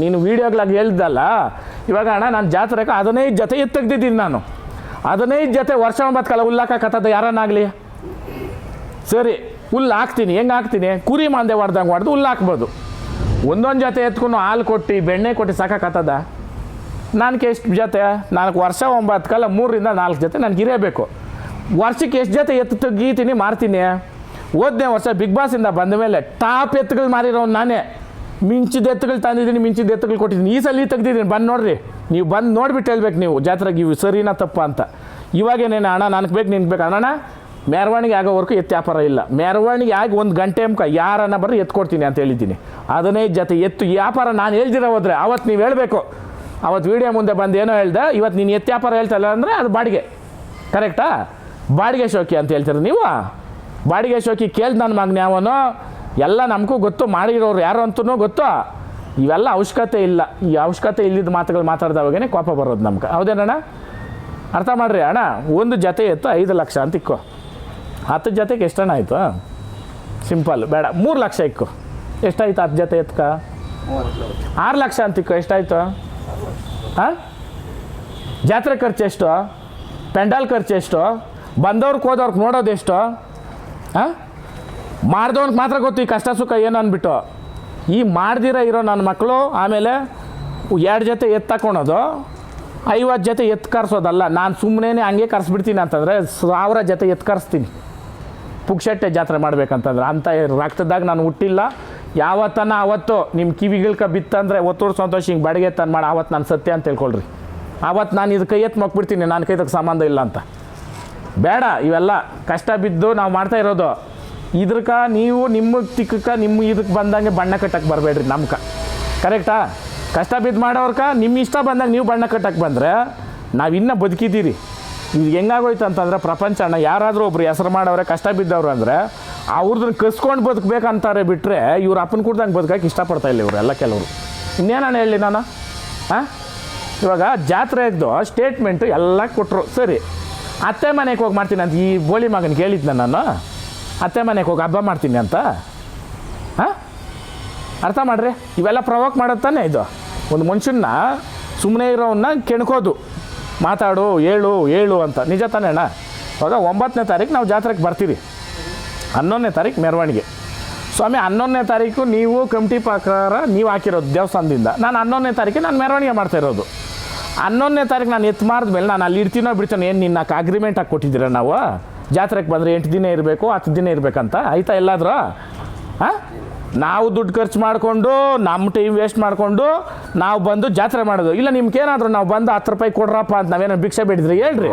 ನೀನು ವೀಡಿಯೋಗಳಾಗಿ ಹೇಳ್ದಲ್ಲ? ಇವಾಗ ಅಣ್ಣ, ನಾನು ಜಾತ್ರೆಗೆ ಹದಿನೈದು ಜೊತೆ ಎತ್ತು ತೆಗ್ದಿದ್ದೀನಿ ನಾನು. ಹದಿನೈದು ಜೊತೆ ವರ್ಷ ಒಂಬತ್ತು ಕಾಲ ಉಲ್ಲಾಕತ್ತದ ಯಾರನ್ನಾಗಲಿ ಸರಿ, ಹುಲ್ಲು ಹಾಕ್ತೀನಿ. ಹೆಂಗೆ ಹಾಕ್ತೀನಿ? ಕುರಿ ಮಾಂದೆ ಹೊಡ್ದಂಗೆ ಹೊಡೆದು ಹುಲ್ಲು ಹಾಕ್ಬೋದು. ಒಂದೊಂದು ಜೊತೆ ಎತ್ಕೊಂಡು ಹಾಲು ಕೊಟ್ಟು, ಬೆಣ್ಣೆ ಕೊಟ್ಟು ಸಾಕಾಕತ್ತದ? ನನಗೆ ಎಷ್ಟು ಜೊತೆ? ನಾಲ್ಕು ವರ್ಷ ಒಂಬತ್ತು ಕಾಲ, ಮೂರರಿಂದ ನಾಲ್ಕು ಜೊತೆ ನನಗೆ ಇರೇಬೇಕು ವರ್ಷಕ್ಕೆ ಎಷ್ಟು ಜೊತೆ ಎತ್ತು ತೆಗೀತೀನಿ, ಮಾರ್ತೀನಿ? ಹೋದನೇ ವರ್ಷ ಬಿಗ್ ಬಾಸಿಂದ ಬಂದ ಮೇಲೆ ಟಾಪ್ ಎತ್ತುಗಳು ಮಾರಿರೋನು ನಾನೇ. ಮಿಂಚಿದ ಎತ್ತುಗಳು ತಂದಿದ್ದೀನಿ, ಮಿಂಚಿದ ಎತ್ತುಗಳು ಕೊಟ್ಟಿದ್ದೀನಿ. ಈ ಸಲ ತೆಗ್ದಿದ್ದೀನಿ, ಬಂದು ನೋಡ್ರಿ. ನೀವು ಬಂದು ನೋಡಿಬಿಟ್ಟು ಹೇಳ್ಬೇಕು ನೀವು, ಜಾತ್ರೆಗೆ ಇವು ಸರಿನಾ ತಪ್ಪ ಅಂತ. ಇವಾಗೇನೇನು ಅಣ್ಣ, ನನಗೆ ಬೇಕು, ನಿನ್ಗೆ ಬೇಕು. ಅಣ್ಣ ಮೆರವಣಿಗೆ ಆಗೋವರೆಗೂ ಎತ್ತು ವ್ಯಾಪಾರ ಇಲ್ಲ. ಮೆರವಣಿಗೆ ಆಗಿ ಒಂದು ಗಂಟೆ ಅಮ್ಕ ಯಾರನ್ನ ಬರ್ರಿ ಎತ್ಕೊಡ್ತೀನಿ ಅಂತ ಹೇಳಿದ್ದೀನಿ. ಅದನ್ನೇ ಜೊತೆ ಎತ್ತು ವ್ಯಾಪಾರ ನಾನು ಹೇಳ್ದಿರ ಹೋದ್ರೆ ಅವತ್ತು ನೀವು ಹೇಳಬೇಕು. ಅವತ್ತು ವೀಡಿಯೋ ಮುಂದೆ ಬಂದು ಏನೋ ಹೇಳ್ದೆ ಇವತ್ತು ನೀನು ಎತ್ತು ವ್ಯಾಪಾರ ಹೇಳ್ತಲ್ಲ ಅಂದರೆ ಅದು ಬಾಡಿಗೆ. ಕರೆಕ್ಟಾ ಬಾಡಿಗೆ ಶೋಕಿ ಅಂತ ಹೇಳ್ತೀರ ನೀವು? ಬಾಡಿಗೆ ಶೋಕಿ ಕೇಳ್ದು ನನ್ನ ಮಗನ ಅವನು ಎಲ್ಲ ನಮಗೂ ಗೊತ್ತು, ಮಾಡಿರೋರು ಯಾರು ಅಂತೂ ಗೊತ್ತು? ಇವೆಲ್ಲ ಅವಶ್ಯಕತೆ ಇಲ್ಲ. ಈ ಅವಶ್ಯಕತೆ ಇಲ್ಲದ ಮಾತುಗಳು ಮಾತಾಡ್ದವಾಗೇ ಕೋಪ ಬರೋದು ನಮ್ಗೆ. ಹೌದೇನಣ್ಣ? ಅರ್ಥ ಮಾಡಿರಿ ಅಣ್ಣ, ಒಂದು ಜೊತೆ ಇತ್ತು ಐದು ಲಕ್ಷ ಅಂತ ಇಕ್ಕೋ. ಹತ್ತು ಜೊತೆಗೆ ಎಷ್ಟಣ್ಣ ಆಯಿತು? ಸಿಂಪಲ್, ಬೇಡ, ಮೂರು ಲಕ್ಷ ಇಕ್ಕು. ಎಷ್ಟಾಯ್ತು ಹತ್ತು ಜೊತೆ ಎತ್ಕ ಆರು ಲಕ್ಷ ಅಂತ ಇಕ್ಕೋ, ಎಷ್ಟಾಯ್ತು? ಹಾಂ ಜಾತ್ರೆ ಖರ್ಚು ಎಷ್ಟು? ಪೆಂಡಾಲ್ ಖರ್ಚು ಎಷ್ಟು? ಬಂದವ್ರಿಗೆ ಹೋದವ್ರಿಗೆ ನೋಡೋದು ಎಷ್ಟು? ಹಾಂ ಮಾಡ್ದವ್ನಿಗೆ ಮಾತ್ರ ಗೊತ್ತು ಈ ಕಷ್ಟ ಸುಖ ಏನು ಅಂದ್ಬಿಟ್ಟು. ಈ ಮಾಡ್ದಿರ ಇರೋ ನನ್ನ ಮಕ್ಕಳು ಆಮೇಲೆ ಎರಡು ಜೊತೆ ಎತ್ತು ತಕೊಳೋದು ಐವತ್ತು ಜೊತೆ ಎತ್ತು ಕರ್ಸೋದಲ್ಲ, ನಾನು ಸುಮ್ಮನೆ ಹಂಗೆ ಕರ್ಸ್ಬಿಡ್ತೀನಿ ಅಂತಂದರೆ ಸಾವಿರ ಜೊತೆ ಎತ್ತು ಕರ್ಸ್ತೀನಿ. ಪುಕ್ಷಟ್ಟೆ ಜಾತ್ರೆ ಮಾಡ್ಬೇಕಂತಂದ್ರೆ ಅಂಥ ರಕ್ತದಾಗ ನಾನು ಹುಟ್ಟಿಲ್ಲ. ಯಾವತ್ತನ ಅವತ್ತು ನಿಮ್ಮ ಕಿವಿಗಳ್ಕ ಬಿತ್ತಂದರೆ ಒತ್ತೂರು ಸಂತೋಷ ಹಿಂಗೆ ಬಾಡಿಗೆ ತಂದು ಮಾಡಿ ಆವತ್ತು ನಾನು ಸತ್ಯ ಅಂತ ತಿಳ್ಕೊಳ್ರಿ. ಆವತ್ತು ನಾನು ಇದು ಕೈ ಎತ್ತು ಮಕ್ಬಿಡ್ತೀನಿ ನನ್ನ ಕೈ ಇದಕ್ಕೆ ಸಂಬಂಧ ಇಲ್ಲ ಅಂತ. ಬೇಡ, ಇವೆಲ್ಲ ಕಷ್ಟ ಬಿದ್ದು ನಾವು ಮಾಡ್ತಾ ಇರೋದು ಇದ್ರಕ ನೀವು ನಿಮ್ಮ ತಿಕ್ಕಕ್ಕೆ ನಿಮ್ಮ ಇದಕ್ಕೆ ಬಂದಂಗೆ ಬಣ್ಣ ಕಟ್ಟಕ್ಕೆ ಬರಬೇಡ್ರಿ ನಮ್ಕ. ಕರೆಕ್ಟಾ ಕಷ್ಟ ಬಿದ್ದು ಮಾಡೋರ್ಕ ನಿಮ್ಮ ಇಷ್ಟ ಬಂದಾಗ ನೀವು ಬಣ್ಣ ಕಟ್ಟಕ್ಕೆ ಬಂದರೆ ನಾವು ಇನ್ನೂ ಬದುಕಿದ್ದೀರಿ. ಇದು ಹೆಂಗಾಗೋಯ್ತು ಅಂತಂದ್ರೆ ಪ್ರಪಂಚ ಅಣ್ಣ, ಯಾರಾದರೂ ಒಬ್ರು ಹೆಸರು ಮಾಡೋರೆ ಕಷ್ಟ ಬಿದ್ದವ್ರು ಅಂದರೆ ಅವ್ರದನ್ನ ಕಸ್ಕೊಂಡು ಬದುಕಬೇಕಂತಾರೆ ಬಿಟ್ಟರೆ ಇವ್ರು ಅಪ್ಪನ ಕುಡ್ದಂಗೆ ಬದುಕಕ್ಕೆ ಇಷ್ಟಪಡ್ತಾ ಇಲ್ಲ ಇವರೆಲ್ಲ ಕೆಲವರು. ಇನ್ನೇನಣ್ಣ ಹೇಳಿ ನಾನು? ಹಾಂ ಇವಾಗ ಜಾತ್ರೆದ್ದು ಸ್ಟೇಟ್ಮೆಂಟು ಎಲ್ಲ ಕೊಟ್ಟರು ಸರಿ, ಅತ್ತೆ ಮನೆಗೆ ಹೋಗಿ ಮಾಡ್ತೀನಿ ಅಂತ ಈ ಬೋಳಿ ಮಗನಿಗೆ ಹೇಳಿದ್ನ ನಾನು. ಅತ್ತೆ ಮನೆಗೆ ಹೋಗಿ ಹಬ್ಬ ಮಾಡ್ತೀನಿ ಅಂತ? ಹಾಂ? ಅರ್ಥ ಮಾಡ್ರಿ? ಇವೆಲ್ಲ ಪ್ರವೋಕ್ ಮಾಡೋದು ತಾನೇ ಇದು. ಒಂದು ಮನುಷ್ಯನ ಸುಮ್ಮನೆ ಇರೋವನ್ನ ಕೆಣ್ಕೋದು. ಮಾತಾಡು, ಹೇಳು ಹೇಳು ಅಂತ. ನಿಜ ತಾನೇ ಅಣ್ಣ? ಇವಾಗ ಒಂಬತ್ತನೇ ತಾರೀಕು ನಾವು ಜಾತ್ರೆಗೆ ಬರ್ತೀವಿ ಹನ್ನೊಂದನೇ ತಾರೀಕು ಮೆರವಣಿಗೆ. ಸ್ವಾಮಿ, ಹನ್ನೊಂದನೇ ತಾರೀಕು ನೀವು ಕಮಿಟಿ ಪ್ರಕಾರ ನೀವು ಹಾಕಿರೋದು ದೇವಸ್ಥಾನದಿಂದ. ನಾನು ಹನ್ನೊಂದನೇ ತಾರೀಕು ನಾನು ಮೆರವಣಿಗೆ ಮಾಡ್ತಾ ಇರೋದು. ಹನ್ನೊಂದನೇ ತಾರೀಕು ನಾನು ಎತ್ತು ಮೇಲೆ ನಾನು ಅಲ್ಲಿ ಇರ್ತೀನೋ ಬಿಡ್ತೀನೋ ಏನು ನಿನ್ನ ಅಗ್ರಿಮೆಂಟ್ ಹಾಕಿ ಕೊಟ್ಟಿದ್ದೀರ ನಾವು? ಜಾತ್ರೆಗೆ ಬಂದರೆ ಎಂಟು ದಿನ ಇರಬೇಕು, ಹತ್ತು ದಿನ ಇರಬೇಕಂತ? ಆಯ್ತಾ ಎಲ್ಲಾದರೂ? ಹಾಂ? ನಾವು ದುಡ್ಡು ಖರ್ಚು ಮಾಡಿಕೊಂಡು ನಮ್ಮ ಟೈಮ್ ವೇಸ್ಟ್ ಮಾಡಿಕೊಂಡು, ನಾವು ಬಂದು ಜಾತ್ರೆ ಮಾಡೋದು. ಇಲ್ಲ, ನಿಮ್ಗೇನಾದರೂ ನಾವು ಬಂದು ಹತ್ತು ರೂಪಾಯಿ ಕೊಡ್ರಪ್ಪ ಅಂತ ನಾವೇನೋ ಭಿಕ್ಷೆ ಬಿಡಿದ್ರಿ ಹೇಳ್ರಿ.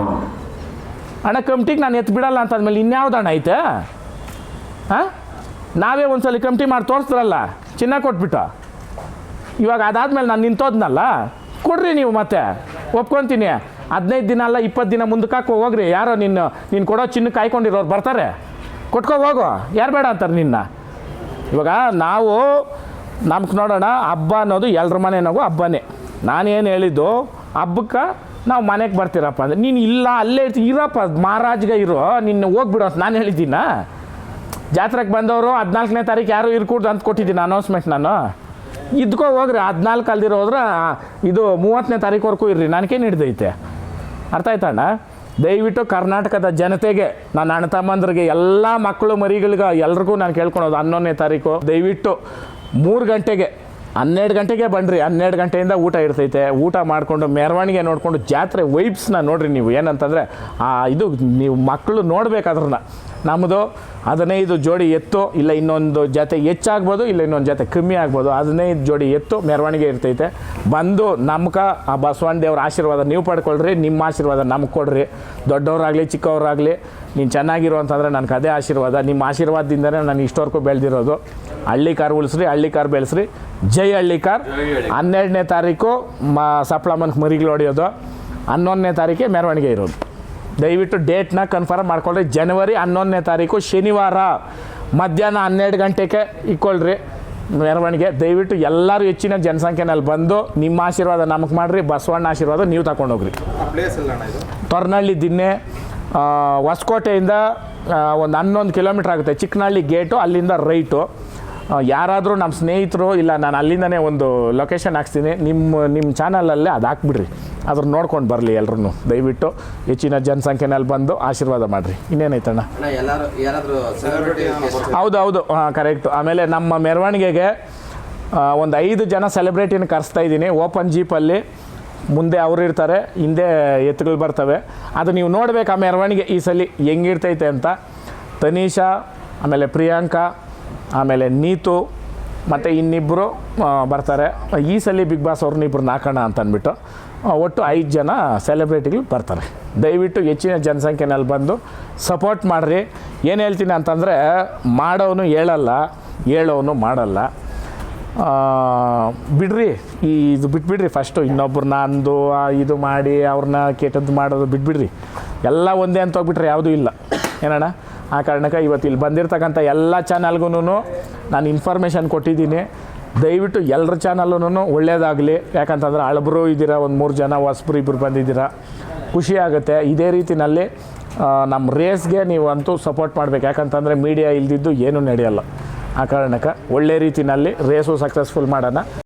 ಅಣ್ಣ, ಕಮಿಟಿಗೆ ನಾನು ಎತ್ತು ಬಿಡಲ್ಲ ಅಂತಂದ್ಮೇಲೆ ಇನ್ಯಾವ್ದು ಹಣ ಐತೆ? ಹಾಂ? ನಾವೇ ಒಂದ್ಸಲ ಕಮಿಟಿ ಮಾಡಿ ತೋರಿಸ್ತಾರಲ್ಲ ಚಿನ್ನ ಕೊಟ್ಬಿಟ್ಟು. ಇವಾಗ ಅದಾದ್ಮೇಲೆ ನಾನು ನಿಂತೋದ್ನಲ್ಲ, ಕೊಡ್ರಿ ನೀವು ಮತ್ತೆ, ಒಪ್ಕೊತೀನಿ. ಹದಿನೈದು ದಿನ ಅಲ್ಲ, ಇಪ್ಪತ್ತು ದಿನ ಮುಂದಕ್ಕೆ ಹಾಕೋ ಹೋಗ್ರಿ. ಯಾರೋ ನಿನ್ನ, ನೀನು ಕೊಡೋ ಚಿನ್ನ ಕಾಯ್ಕೊಂಡಿರೋರು ಬರ್ತಾರೆ. ಕೊಟ್ಕೋ ಹೋಗೋ. ಯಾರು ಬೇಡ ಅಂತಾರೆ ನಿನ್ನ. ಇವಾಗ ನಾವು ನಮ್ಗೆ ನೋಡೋಣ, ಹಬ್ಬ ಅನ್ನೋದು ಎಲ್ರ ಮನೆನಾಗೂ ಹಬ್ಬನೇ. ನಾನೇನು ಹೇಳಿದ್ದು, ಹಬ್ಬಕ್ಕೆ ನಾವು ಮನೆಗೆ ಬರ್ತೀರಪ್ಪ ಅಂದರೆ, ನೀನು ಇಲ್ಲ, ಅಲ್ಲೇ ಇರ್ತೀವಿ ಇರಪ್ಪ, ಮಹಾರಾಜ್ಗ ಇರೋ. ನಿನ್ನ ಹೋಗ್ಬಿಡೋ ಅಂತ ನಾನು ಹೇಳಿದ್ದೀನ? ಜಾತ್ರೆಗೆ ಬಂದವರು ಹದಿನಾಲ್ಕನೇ ತಾರೀಕು ಯಾರು ಇರ್ಕೂಡ್ದು ಅಂತ ಕೊಟ್ಟಿದ್ದೀನಿ ಅನೌನ್ಸ್ಮೆಂಟ್ ನಾನು. ಇದ್ಕೋ ಹೋಗ್ರಿ ಹದಿನಾಲ್ಕು ಅಲ್ದಿರೋ ಹೋದ್ರೆ ಇದು ಮೂವತ್ತನೇ ತಾರೀಕುವರೆಗೂ ಇರ್ರಿ. ನನಗೇನು ಹಿಡ್ದೈತೆ? ಅರ್ಥ ಆಯ್ತಣ್ಣ ದಯವಿಟ್ಟು ಕರ್ನಾಟಕದ ಜನತೆಗೆ, ನನ್ನ ಅಣ್ಣ ತಮ್ಮಂದ್ರಿಗೆ, ಎಲ್ಲ ಮಕ್ಕಳು ಮರಿಗಳಿಗೆ ಎಲ್ರಿಗೂ ನಾನು ಕೇಳ್ಕೊಳೋದು ಹನ್ನೊಂದನೇ ತಾರೀಕು. ದಯವಿಟ್ಟು ಮೂರು ಗಂಟೆಗೆ, ಹನ್ನೆರಡು ಗಂಟೆಗೆ ಬನ್ನಿರಿ ಹನ್ನೆರಡು ಗಂಟೆಯಿಂದ ಊಟ ಇರ್ತೈತೆ. ಊಟ ಮಾಡಿಕೊಂಡು ಮೆರವಣಿಗೆ ನೋಡಿಕೊಂಡು ಜಾತ್ರೆ ವೈಬ್ಸ್ನ ನೋಡಿರಿ ನೀವು. ಏನಂತಂದರೆ ಇದು ನೀವು ಮಕ್ಕಳು ನೋಡ್ಬೇಕು ಅದ್ರನ್ನ ನಮ್ಮದು ಹದಿನೈದು ಜೋಡಿ ಎತ್ತು ಇಲ್ಲ ಇನ್ನೊಂದು ಜೊತೆ ಹೆಚ್ಚಾಗ್ಬೋದು ಇಲ್ಲ ಇನ್ನೊಂದು ಜೊತೆ ಕಮ್ಮಿ ಆಗ್ಬೋದು. ಹದಿನೈದು ಜೋಡಿ ಎತ್ತು ಮೆರವಣಿಗೆ ಇರ್ತೈತೆ. ಬಂದು ನಮ್ಕ ಆ ಬಸವಣ್ಣ ದೇವ್ರ ಆಶೀರ್ವಾದ ನೀವು ಪಡ್ಕೊಳ್ರಿ ನಿಮ್ಮ ಆಶೀರ್ವಾದ ನಮ್ಗೆ ಕೊಡ್ರಿ. ದೊಡ್ಡವರಾಗಲಿ ಚಿಕ್ಕವರಾಗಲಿ ನೀನು ಚೆನ್ನಾಗಿರು ಅಂತಂದರೆ ನನಗೆ ಅದೇ ಆಶೀರ್ವಾದ. ನಿಮ್ಮ ಆಶೀರ್ವಾದದಿಂದನೇ ನಾನು ಇಷ್ಟವರೆಗೂ ಬೆಳೆದಿರೋದು. ಹಳ್ಳಿ ಕಾರ್ ಉಳಿಸ್ರಿ ಹಳ್ಳಿ ಕಾರ್ ಬೆಳೆಸ್ರಿ. ಜೈ ಹಳ್ಳಿ ಕಾರ್. ಹನ್ನೆರಡನೇ ತಾರೀಕು ಮ ಸಪ್ಲಮನ್ಗೆ ಮರಿಗಳು ಹೊಡೆಯೋದು. ಹನ್ನೊಂದನೇ ತಾರೀಕೆ ಮೆರವಣಿಗೆ ಇರೋದು. ದಯವಿಟ್ಟು ಡೇಟ್ನ ಕನ್ಫರ್ಮ್ ಮಾಡ್ಕೊಳ್ರಿ. ಜನವರಿ ಹನ್ನೊಂದನೇ ತಾರೀಕು ಶನಿವಾರ ಮಧ್ಯಾಹ್ನ ಹನ್ನೆರಡು ಗಂಟೆಗೆ ಇಕ್ಕೊಳ್ರಿ. ಮೆರವಣಿಗೆ. ದಯವಿಟ್ಟು ಎಲ್ಲರೂ ಹೆಚ್ಚಿನ ಜನಸಂಖ್ಯೆನಲ್ಲಿ ಬಂದು ನಿಮ್ಮ ಆಶೀರ್ವಾದ ನಮಗೆ ಮಾಡಿರಿ ಬಸವಣ್ಣ ಆಶೀರ್ವಾದ ನೀವು ತಗೊಂಡೋಗ್ರಿ ತೊರ್ನಹಳ್ಳಿ ದಿನ್ನೆ ಹೊಸಕೋಟೆಯಿಂದ ಒಂದು ಹನ್ನೊಂದು ಕಿಲೋಮೀಟ್ರ್ ಆಗುತ್ತೆ. ಚಿಕ್ಕನಹಳ್ಳಿ ಗೇಟು ಅಲ್ಲಿಂದ ರೈಟು ಯಾರಾದರೂ ನಮ್ಮ ಸ್ನೇಹಿತರು ಇಲ್ಲ ನಾನು ಅಲ್ಲಿಂದನೇ ಒಂದು ಲೊಕೇಶನ್ ಹಾಕ್ಸ್ತೀನಿ. ನಿಮ್ಮ ನಿಮ್ಮ ಚಾನಲಲ್ಲೇ ಅದು ಹಾಕ್ಬಿಡ್ರಿ. ಅದ್ರ ನೋಡ್ಕೊಂಡು ಬರಲಿ ಎಲ್ಲರೂ ದಯವಿಟ್ಟು ಹೆಚ್ಚಿನ ಜನಸಂಖ್ಯೆನಲ್ಲಿ ಬಂದು ಆಶೀರ್ವಾದ ಮಾಡಿರಿ. ಇನ್ನೇನೈತಣ್ಣ? ಹೌದು ಹೌದು ಹಾಂ ಕರೆಕ್ಟು ಆಮೇಲೆ ನಮ್ಮ ಮೆರವಣಿಗೆಗೆ ಒಂದು ಐದು ಜನ ಸೆಲೆಬ್ರಿಟಿನ ಕರೆಸ್ತಾ ಇದ್ದೀನಿ. ಓಪನ್ ಜೀಪಲ್ಲಿ ಮುಂದೆ ಅವರು ಇರ್ತಾರೆ ಹಿಂದೆ ಎತ್ತುಗಳು ಬರ್ತವೆ. ಅದು ನೀವು ನೋಡ್ಬೇಕು ಆ ಮೆರವಣಿಗೆ ಈ ಸಲ ಹೆಂಗಿರ್ತೈತೆ ಅಂತ. ತನೀಷಾ ಆಮೇಲೆ ಪ್ರಿಯಾಂಕಾ ಆಮೇಲೆ ನೀತು ಮತ್ತು ಇನ್ನಿಬ್ಬರು ಬರ್ತಾರೆ. ಈ ಸಲ ಬಿಗ್ ಬಾಸ್ ಅವ್ರನ್ನ ಇಬ್ಬರು ನಾಕೋಣ ಅಂತ ಅಂದ್ಬಿಟ್ಟು ಒಟ್ಟು ಐದು ಜನ ಸೆಲೆಬ್ರಿಟಿಗಳು ಬರ್ತಾರೆ. ದಯವಿಟ್ಟು ಹೆಚ್ಚಿನ ಜನಸಂಖ್ಯೆನಲ್ಲಿ ಬಂದು ಸಪೋರ್ಟ್ ಮಾಡಿರಿ. ಏನು ಹೇಳ್ತೀನಿ ಅಂತಂದರೆ ಮಾಡೋನು ಹೇಳಲ್ಲ ಹೇಳೋನು ಮಾಡಲ್ಲ. ಬಿಡ್ರಿ, ಈ ಇದು ಬಿಟ್ಬಿಡ್ರಿ ಫಸ್ಟು ಇನ್ನೊಬ್ರು ನಂದು ಇದು ಮಾಡಿ, ಅವ್ರನ್ನ ಕೆಟ್ಟದ್ದು ಮಾಡೋದು ಬಿಟ್ಬಿಡ್ರಿ. ಎಲ್ಲ ಒಂದೇ ಅಂತ ಹೋಗ್ಬಿಟ್ರೆ ಯಾವುದೂ ಇಲ್ಲ. ಏನಣ್ಣ? ಆ ಕಾರಣಕ್ಕೆ ಇವತ್ತು ಇಲ್ಲಿ ಬಂದಿರತಕ್ಕಂಥ ಎಲ್ಲ ಚಾನಲ್ಗೂ ನಾನು ಇನ್ಫಾರ್ಮೇಷನ್ ಕೊಟ್ಟಿದ್ದೀನಿ. ದಯವಿಟ್ಟು ಎಲ್ಲರ ಚಾನಲ್ಲೂ ಒಳ್ಳೇದಾಗಲಿ. ಯಾಕಂತಂದ್ರೆ ಅಳಬ್ರು ಇದ್ದೀರಾ, ಒಂದು ಮೂರು ಜನ ಹೊಸಬ್ರು ಇಬ್ಬರು ಬಂದಿದ್ದೀರಾ. ಖುಷಿ ಆಗುತ್ತೆ. ಇದೇ ರೀತಿಯಲ್ಲಿ ನಮ್ಮ ರೇಸ್ಗೆ ನೀವು ಅಂತೂ ಸಪೋರ್ಟ್ ಮಾಡಬೇಕು. ಯಾಕಂತಂದರೆ ಮೀಡಿಯಾ ಇಲ್ದಿದ್ದು ಏನೂ ನಡೆಯಲ್ಲ. ಆ ಕಾರಣಕ್ಕೆ ಒಳ್ಳೆ ರೀತಿನಲ್ಲಿ ರೇಸು ಸಕ್ಸಸ್ಫುಲ್ ಮಾಡೋಣ.